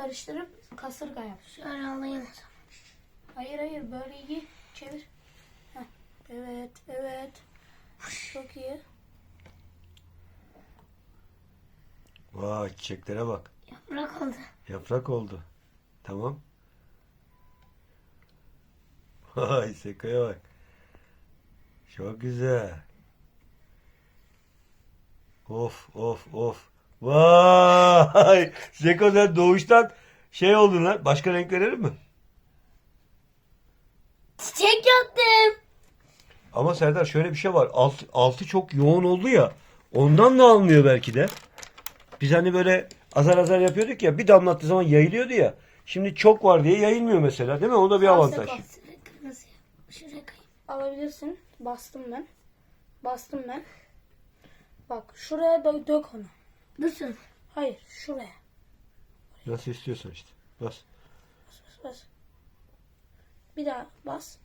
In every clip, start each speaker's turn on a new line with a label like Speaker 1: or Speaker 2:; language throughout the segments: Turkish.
Speaker 1: karıştırıp kasırga yap.
Speaker 2: Şöyle alayım o zaman.
Speaker 1: Hayır hayır böyle iyi çevir. Heh. Evet evet. Çok iyi.
Speaker 3: Vay çiçeklere bak.
Speaker 2: Yaprak oldu.
Speaker 3: Yaprak oldu. Tamam. Vay Seko'ya bak. Çok güzel. Of of of. Vay. Seko sen doğuştan şey oldun lan. Başka renk verelim mi?
Speaker 2: Çiçek yaptım.
Speaker 3: Ama Serdar şöyle bir şey var. Alt, altı çok yoğun oldu ya. Ondan da almıyor belki de. Biz hani böyle azar azar yapıyorduk ya. Bir damlattığı zaman yayılıyordu ya. Şimdi çok var diye yayılmıyor mesela değil mi? O da bir avantaj.
Speaker 2: Şuraya kırmızı. Şuraya kayayım.
Speaker 1: Alabilirsin. Bastım ben. Bastım ben. Bak şuraya dö- dök onu.
Speaker 2: Dursun.
Speaker 1: Hayır şuraya.
Speaker 3: Nasıl istiyorsan işte. Bas.
Speaker 1: Bas bas. Bir daha bas.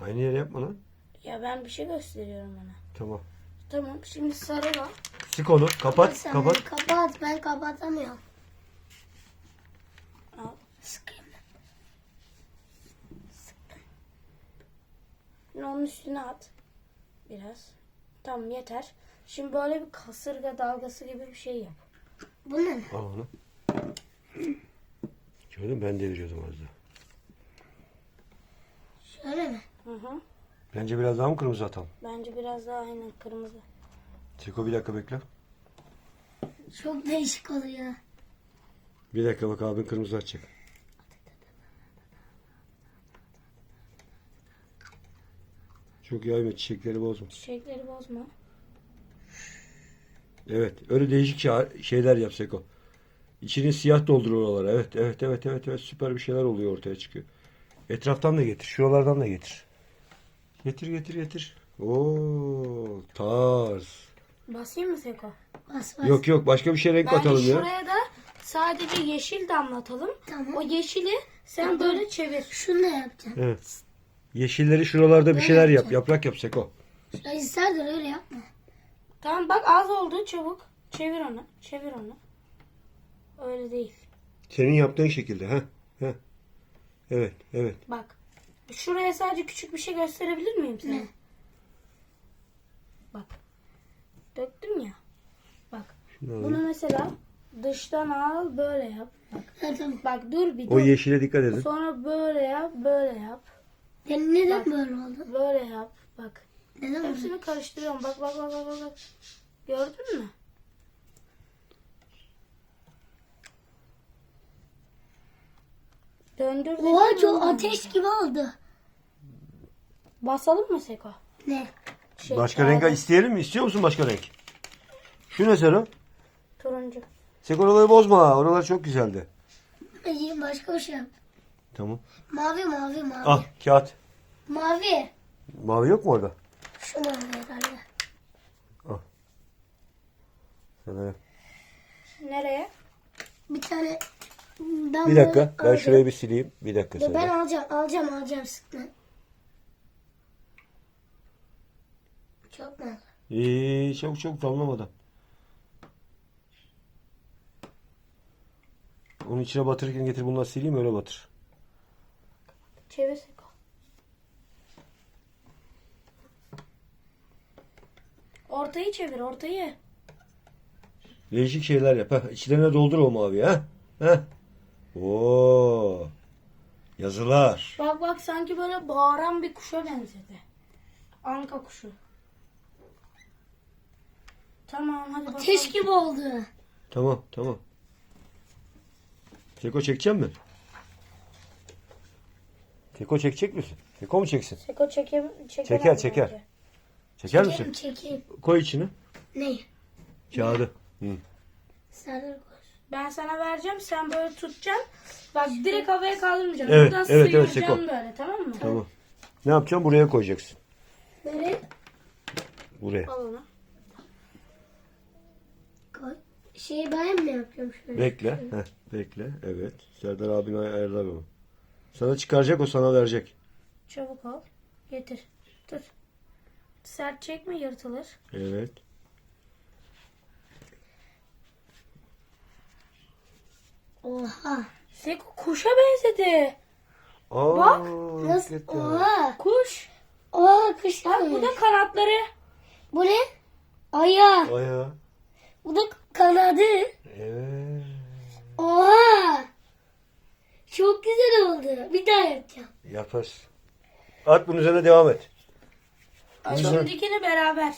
Speaker 3: Aynı yere yapma lan.
Speaker 1: Ya ben bir şey gösteriyorum ona.
Speaker 3: Tamam.
Speaker 1: Tamam şimdi sarı var.
Speaker 3: Sık onu. Kapat.
Speaker 2: Sen
Speaker 3: Kapat.
Speaker 2: Kapat. Ben kapatamıyorum.
Speaker 1: Al.
Speaker 2: Sıkayım.
Speaker 1: Şimdi onun üstüne at. Biraz. Tamam yeter. Şimdi böyle bir kasırga dalgası gibi bir şey yap.
Speaker 2: Bu ne?
Speaker 3: Al onu. Gördün ben deviriyordum az daha.
Speaker 2: Şöyle mi?
Speaker 1: Hı hı.
Speaker 3: Bence biraz daha mı kırmızı atalım?
Speaker 1: Bence biraz daha aynen kırmızı.
Speaker 3: Seko bir dakika bekle.
Speaker 2: Çok değişik oluyor.
Speaker 3: Bir dakika bak abin kırmızı atacak. Çok yayma çiçekleri bozma.
Speaker 1: Çiçekleri bozma.
Speaker 3: Evet öyle değişik şey- şeyler yap Seko. İçini siyah doldur oralara. Evet evet evet evet evet süper bir şeyler oluyor ortaya çıkıyor. Etraftan da getir. Şuralardan da getir. Getir getir getir. Oo tarz.
Speaker 1: Basayım mı Seko?
Speaker 2: Bas bas.
Speaker 3: Yok yok başka bir şey renk
Speaker 1: Bence
Speaker 3: atalım ya.
Speaker 1: şuraya da sadece yeşil damlatalım.
Speaker 2: Tamam.
Speaker 1: O yeşili sen
Speaker 2: Tamam.
Speaker 1: böyle çevir.
Speaker 2: Şunu da yapacağım.
Speaker 3: Evet. Yeşilleri şuralarda bir şeyler yap. Yaprak yap Seko.
Speaker 2: Şurayı Serdar öyle yapma.
Speaker 1: Tamam bak az oldu çabuk. Çevir onu. Çevir onu. Öyle değil.
Speaker 3: Senin yaptığın şekilde. ha ha. Evet evet.
Speaker 1: Bak. Şuraya sadece küçük bir şey gösterebilir miyim sana?
Speaker 2: Ne?
Speaker 1: Bak. Döktüm ya. Bak.
Speaker 3: Şunu
Speaker 1: Bunu
Speaker 3: alayım.
Speaker 1: mesela dıştan al böyle yap. Bak.
Speaker 2: Ha, tamam.
Speaker 1: Bak dur bir
Speaker 3: O
Speaker 1: dur.
Speaker 3: yeşile dikkat edin.
Speaker 1: Sonra böyle yap, böyle yap.
Speaker 2: Yani neden
Speaker 1: Bak.
Speaker 2: böyle oldu?
Speaker 1: Böyle yap. Bak.
Speaker 2: Neden böyle?
Speaker 1: Hepsini karıştırıyorum. Bak bak bak bak bak. Gördün mü? Döndür.
Speaker 2: Oha çok ateş gibi oldu.
Speaker 1: Basalım mı Seko?
Speaker 2: Ne?
Speaker 1: Şey,
Speaker 3: Başka renk isteyelim mi? İstiyor musun başka renk? Şu ne Sero?
Speaker 1: Turuncu.
Speaker 3: Seko oraları bozma. Oralar çok güzeldi.
Speaker 2: Başka bir şey yap.
Speaker 3: Tamam.
Speaker 2: Mavi mavi mavi.
Speaker 3: Al kağıt.
Speaker 2: Mavi.
Speaker 3: Mavi yok mu orada?
Speaker 2: Şu mavi herhalde.
Speaker 3: Sana yap.
Speaker 1: Nereye?
Speaker 2: Bir tane ben
Speaker 3: Bir dakika. Ben
Speaker 2: alacağım.
Speaker 3: şurayı bir sileyim. Bir dakika
Speaker 2: Dur, Ben alacağım alacağım alacağım sıkma. Çok mu?
Speaker 3: İyi çabuk çabuk damlamadan. Onun içine batırırken getir bunları sileyim öyle batır.
Speaker 1: Çevir Seko. Ortayı çevir ortayı.
Speaker 3: Değişik şeyler yap. Heh, içlerine doldur o maviyi. Ha? Heh. Oo. Yazılar.
Speaker 1: Bak bak sanki böyle bağıran bir kuşa benzedi. Anka kuşu. Tamam hadi bakalım.
Speaker 2: Ateş gibi oldu.
Speaker 3: Tamam tamam. Seko çekecek mi? Seko çekecek misin? Seko mu çeksin?
Speaker 1: Seko çeker, çeker,
Speaker 3: Çeker,
Speaker 1: abi
Speaker 3: çeker.
Speaker 1: bence.
Speaker 3: Çeker
Speaker 2: Çekeyim
Speaker 3: misin?
Speaker 2: çekeyim.
Speaker 3: Koy içine.
Speaker 2: Ne?
Speaker 3: Kağıdı. Hı.
Speaker 2: Serdar.
Speaker 1: Ben sana vereceğim sen böyle tutacaksın. Bak direkt havaya kaldırmayacaksın.
Speaker 3: Evet,
Speaker 1: Buradan
Speaker 3: evet, evet,
Speaker 1: sıyıracaksın
Speaker 3: Seko.
Speaker 1: böyle tamam mı?
Speaker 3: Tamam. Ne yapacağım? Buraya koyacaksın.
Speaker 2: Nereye?
Speaker 3: Buraya.
Speaker 1: Al onu.
Speaker 2: Koy. Şeyi ben mi yapıyorum şöyle?
Speaker 3: Bekle. Heh, bekle. Evet. Serdar abin ay- ayarlar onu. Sana çıkaracak o sana verecek.
Speaker 1: Çabuk ol. Getir. Dur. Sert çekme yırtılır.
Speaker 3: Evet. Oha.
Speaker 1: Seko kuşa benzedi.
Speaker 3: Aa,
Speaker 1: Bak.
Speaker 2: Nasıl? Oha.
Speaker 1: Kuş.
Speaker 2: Oha kış
Speaker 1: Bak bu da kanatları.
Speaker 2: Bu ne? Ayağı.
Speaker 3: Bayağı.
Speaker 2: Bu da kanadı.
Speaker 3: Evet.
Speaker 2: Oha. Çok güzel oldu. Bir daha yapacağım.
Speaker 3: Yaparsın. At bunun üzerine devam et.
Speaker 1: Ay, Şimdikini beraber.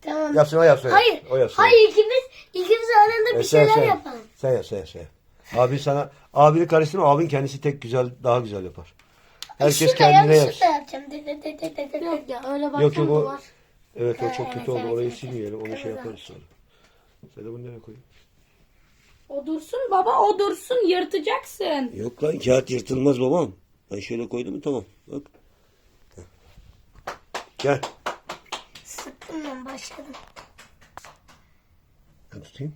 Speaker 2: Tamam.
Speaker 3: Yapsın o yapsın.
Speaker 2: Hayır.
Speaker 3: O yapsın.
Speaker 2: Hayır ikimiz ikimiz arasında
Speaker 3: E,
Speaker 2: bir
Speaker 3: sen,
Speaker 2: şeyler
Speaker 3: sen.
Speaker 2: yapalım.
Speaker 3: Sen yap sen yap sen yap. Abi sana abini karıştırma abin kendisi tek güzel daha güzel yapar. Herkes
Speaker 2: Şurada
Speaker 3: kendine
Speaker 2: yap,
Speaker 3: yapsın.
Speaker 2: şurada yapacağım. De, de, de, de, de, de.
Speaker 1: Yok ya öyle baksana
Speaker 3: Yok yok o
Speaker 1: duvar.
Speaker 3: evet o çok
Speaker 2: evet,
Speaker 3: kötü oldu.
Speaker 2: evet,
Speaker 3: Orayı
Speaker 2: evet,
Speaker 3: silmeyelim. Onu şey yaparız sonra. Sen de bunu nereye koyayım?
Speaker 1: O dursun baba o dursun yırtacaksın.
Speaker 3: Yok lan kağıt yırtılmaz babam. Ben şöyle koydum mu tamam. Bak. Gel.
Speaker 2: Sıktım ben başladım.
Speaker 3: Ben tutayım.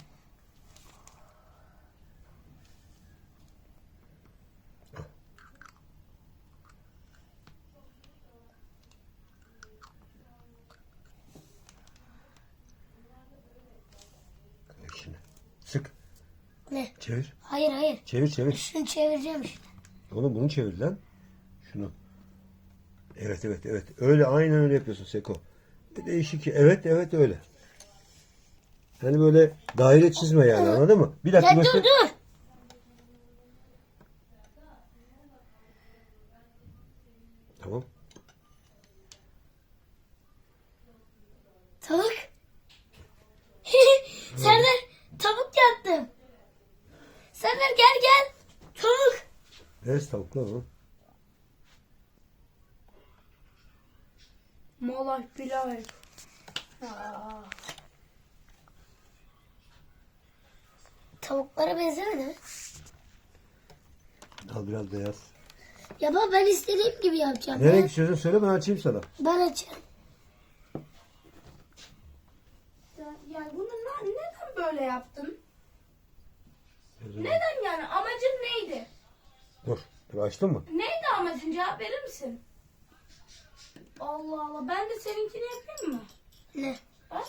Speaker 3: Çevir.
Speaker 2: Hayır hayır.
Speaker 3: Çevir çevir.
Speaker 2: Şunu çevireceğim işte.
Speaker 3: Oğlum bunu çevir lan. Şunu. Evet evet evet. Öyle aynen öyle yapıyorsun Seko. Bir Değişik. Evet evet öyle. Hani böyle daire çizme yani anladın mı? Bir dakika
Speaker 2: Ya dur dur.
Speaker 3: Tamam.
Speaker 2: Tavuk. Serdar tavuk yaptım. Serdar gel gel. Tavuk.
Speaker 3: Tavuklar o.
Speaker 1: Malay pilav. Aa.
Speaker 2: Tavuklara benzemedi mi?
Speaker 3: Al biraz beyaz.
Speaker 2: Ya baba ben istediğim gibi yapacağım.
Speaker 3: Nereye
Speaker 2: Ben,
Speaker 3: gidiyorsun söyle ben açayım sana.
Speaker 2: ben açarım.
Speaker 1: Ya, bunu na- neden böyle yaptın? Neden yani? Amacın neydi?
Speaker 3: Dur. Dur açtın mı?
Speaker 1: Neydi amacın? Cevap verir misin? Allah Allah. Ben de seninkini yapayım mı?
Speaker 2: Ne?
Speaker 1: Bak.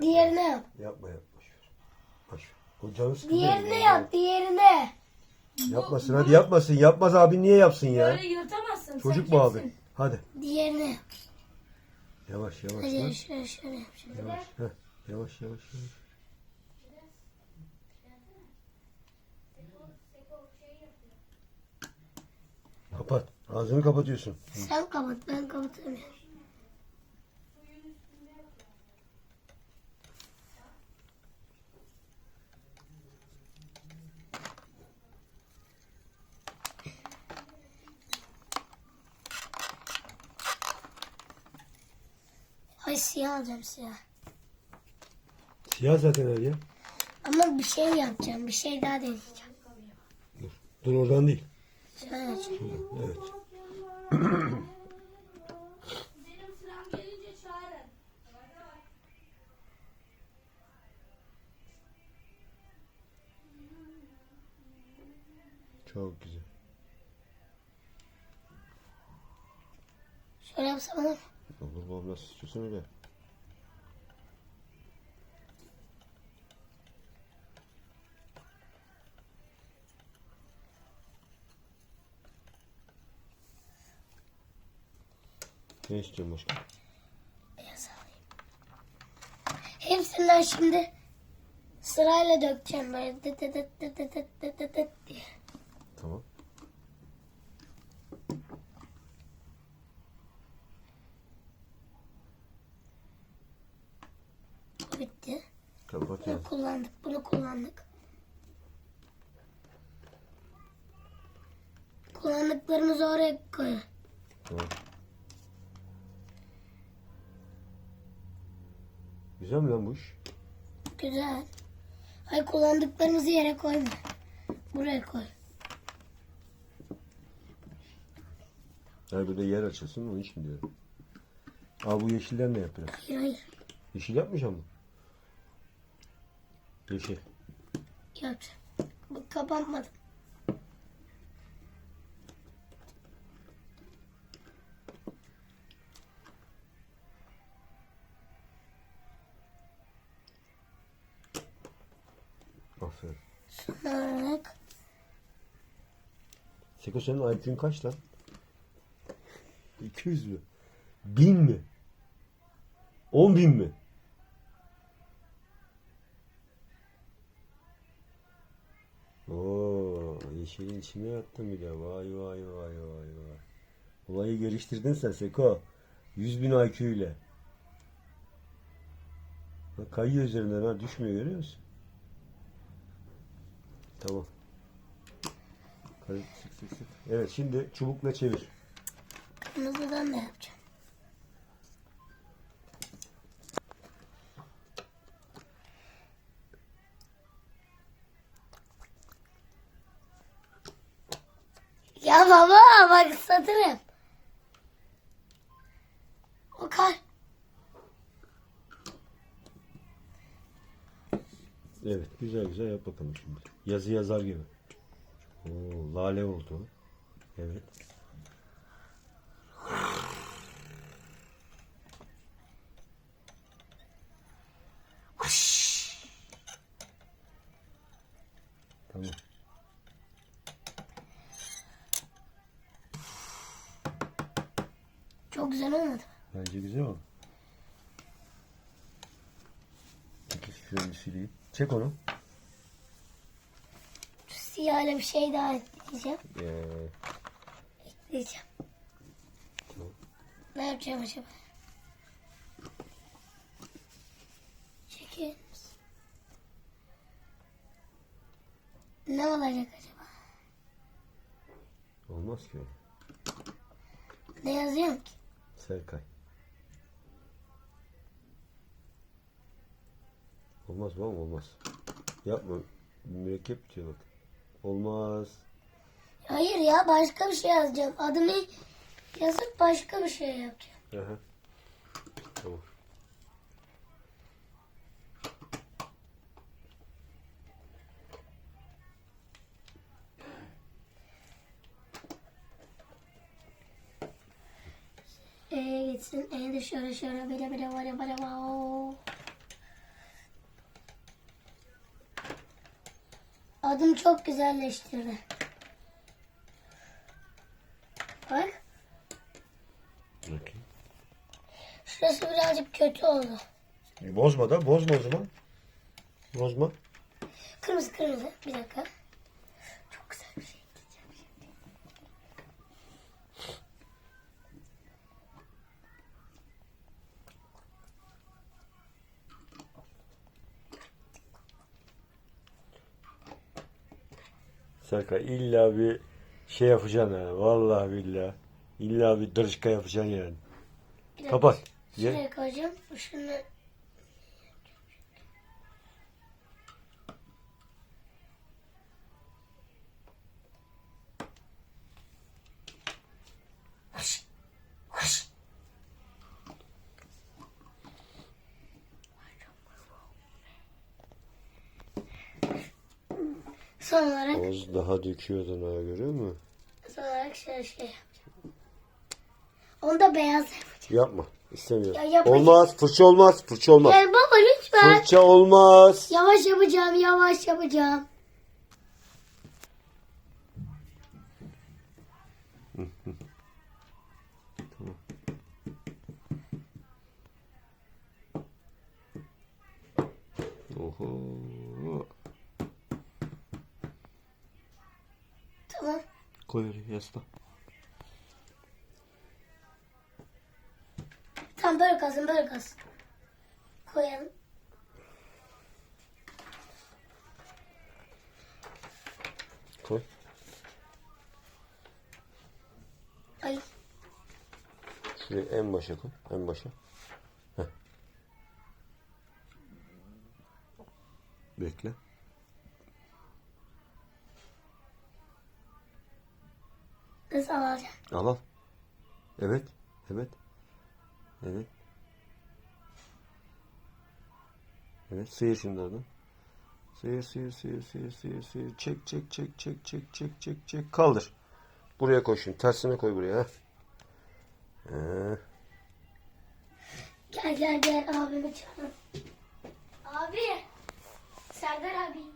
Speaker 2: Diğerine yap.
Speaker 3: Yapma yapma. Boş ver. Boş ver. O canı sıkıldı.
Speaker 2: Diğerine yap. Diğerine.
Speaker 3: Yapmasın hadi yapmasın. Yapmaz abi niye yapsın ya?
Speaker 1: Böyle yırtamazsın.
Speaker 3: Çocuk mu abi? Hadi.
Speaker 2: Diğerine yap.
Speaker 3: Yavaş yavaş.
Speaker 2: Hadi
Speaker 3: lan.
Speaker 2: şöyle şöyle.
Speaker 3: Yavaş. Heh. Yavaş yavaş yavaş. Kapat. Ağzını kapatıyorsun.
Speaker 2: Sen kapat ben kapatamıyorum. Ay siyah alacağım siyah.
Speaker 3: Siyah zaten her yer.
Speaker 2: Ama bir şey yapacağım. Bir şey daha deneyeceğim.
Speaker 3: Dur oradan değil.
Speaker 2: Şöyle yapacağım.
Speaker 3: Evet. Çok güzel.
Speaker 2: Şöyle yapsana. Olur
Speaker 3: babam nasıl istiyorsun öyle. Ne istiyorsun başka?
Speaker 2: Beyaz alayım. Hepsinden şimdi sırayla dökeceğim böyle dıt dıt dıt dıt dıt dıt dıt dıt diye.
Speaker 3: Tamam.
Speaker 2: Bitti.
Speaker 3: Kapat
Speaker 2: Bunu kullandık, bunu kullandık. Kullandıklarımızı oraya koy.
Speaker 3: Tamam. Güzel mi lan bu iş?
Speaker 2: Güzel. Ay kullandıklarımızı yere koyma. Buraya koy.
Speaker 3: Yani burada yer açılsın onun için diyorum. Aa bu yeşilden ne yapıyor?
Speaker 2: Hayır hayır.
Speaker 3: Yeşil yapmayacağım mı? Yeşil.
Speaker 2: Yapacağım. Bu kapanmadı.
Speaker 3: Aferin.
Speaker 2: Olarak
Speaker 3: Seko senin IQ'un kaç lan? 200 mü? 1000 mi? 10 bin mi? Oo, yeşilin içine yattın bile. Vay vay vay vay vay. Olayı geliştirdin sen Seko. 100 bin IQ ile. Kayıyor üzerinden ha düşmüyor görüyor musun? Tamam. Sık sık sık. Evet şimdi çubukla çevir.
Speaker 2: kırmızıdan da yapacağım. Ya baba bak ıslatırım. O kar.
Speaker 3: Evet güzel güzel yap bakalım şimdi. Yazı yazar gibi. Oo, lale oldu. Evet. Tamam.
Speaker 2: Çok güzel olmadı.
Speaker 3: Bence güzel oldu. Bir sileyim. Çek onu.
Speaker 2: Siyahla bir şey daha ekleyeceğim.
Speaker 3: Ee,
Speaker 2: Ekleyeceğim. Ne yapacağım acaba? Çekil? Ne olacak acaba?
Speaker 3: olmaz ki öyle.
Speaker 2: Ne yazıyorum ki?
Speaker 3: Serkay. Olmaz babam olmaz. Yapma. Mürekkep bitiyor bak. Olmaz.
Speaker 2: Hayır ya başka bir şey yazacağım. Adımı yazıp başka bir şey yapacağım.
Speaker 3: Aha. Tamam.
Speaker 2: E'ye gitsin. E de şöyle şöyle bile bile vara Adım çok güzelleştirdi. Bak.
Speaker 3: Bakayım.
Speaker 2: Şurası birazcık kötü oldu.
Speaker 3: Bozma da. Bozma o zaman. Bozma.
Speaker 2: Kırmızı kırmızı. Bir dakika. Çok güzel bir şey ekleyeceğim şimdi.
Speaker 3: Serkay illa bir şey yapacaksın ha. Vallahi billahi. İlla bir dırışka yapacaksın yani.
Speaker 2: Bir dakika.
Speaker 3: Kapat. Ye.
Speaker 2: Şuraya koyacağım. Şunu Son olarak,
Speaker 3: Boz daha döküyordun ha görüyor musun?
Speaker 2: son olarak şöyle şey yapacağım. Onu da beyaz yapacağım.
Speaker 3: Yapma. İstemiyorum.
Speaker 2: Ya yapacağım.
Speaker 3: olmaz. Fırça olmaz. Fırça olmaz.
Speaker 2: Gel baba lütfen.
Speaker 3: Fırça olmaz.
Speaker 2: Yavaş yapacağım, yavaş yapacağım.
Speaker 3: Oho.
Speaker 2: Tamam.
Speaker 3: Koy oraya yasla.
Speaker 2: Tamam böyle kalsın, böyle kalsın. Koyalım.
Speaker 3: Koy.
Speaker 2: Ay,
Speaker 3: Şuraya en başa koy. En başa. Heh. Bekle.
Speaker 2: Nefes al.
Speaker 3: Al al. Evet. Evet. Evet. Evet sıyır şimdi oradan. Sıyır sıyır sıyır sıyır sıyır sıyır. Çek çek çek çek çek çek çek çek. Kaldır. Buraya koy şimdi. Tersine koy buraya. Ee.
Speaker 2: Gel gel gel abimi çağır. Abi. Serdar abi.